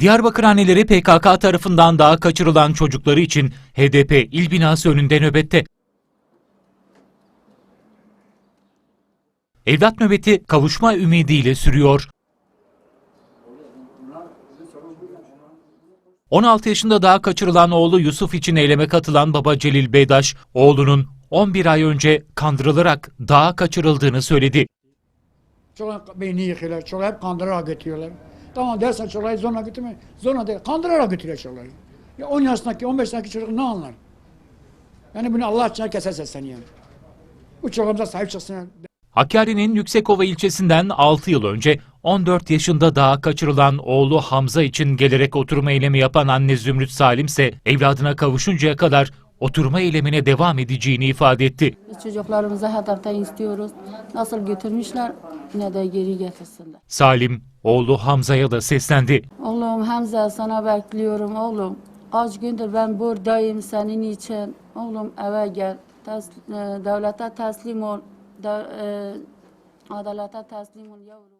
Diyarbakır anneleri PKK tarafından daha kaçırılan çocukları için HDP il binası önünde nöbette. Evlat nöbeti kavuşma ümidiyle sürüyor. 16 yaşında daha kaçırılan oğlu Yusuf için eyleme katılan baba Celil Beydaş, oğlunun 11 ay önce kandırılarak dağa kaçırıldığını söyledi. Çok beyni yıkıyorlar, çok hep kandırarak götürüyorlar. Tamam dersen çocuğu zorla götürme, zorla değil, kandırarak götürüyor çocuğu. Ya 10 yaşındaki, 15 yaşındaki çocuk ne anlar? Yani bunu Allah için herkese sesleniyor. Bu çocuğumuza sahip çıksın. Hakkari'nin Yüksekova ilçesinden 6 yıl önce 14 yaşında daha kaçırılan oğlu Hamza için gelerek oturma eylemi yapan anne Zümrüt Salim ise evladına kavuşuncaya kadar oturma eylemine devam edeceğini ifade etti. Biz çocuklarımızı hedeften istiyoruz. Nasıl götürmüşler yine de geri getirsinler. Salim, oğlu Hamza'ya da seslendi. Oğlum Hamza sana bekliyorum oğlum. Kaç gündür ben buradayım senin için. Oğlum eve gel. Tes- e, devlete teslim ol. De- e, adalete teslim ol yavrum.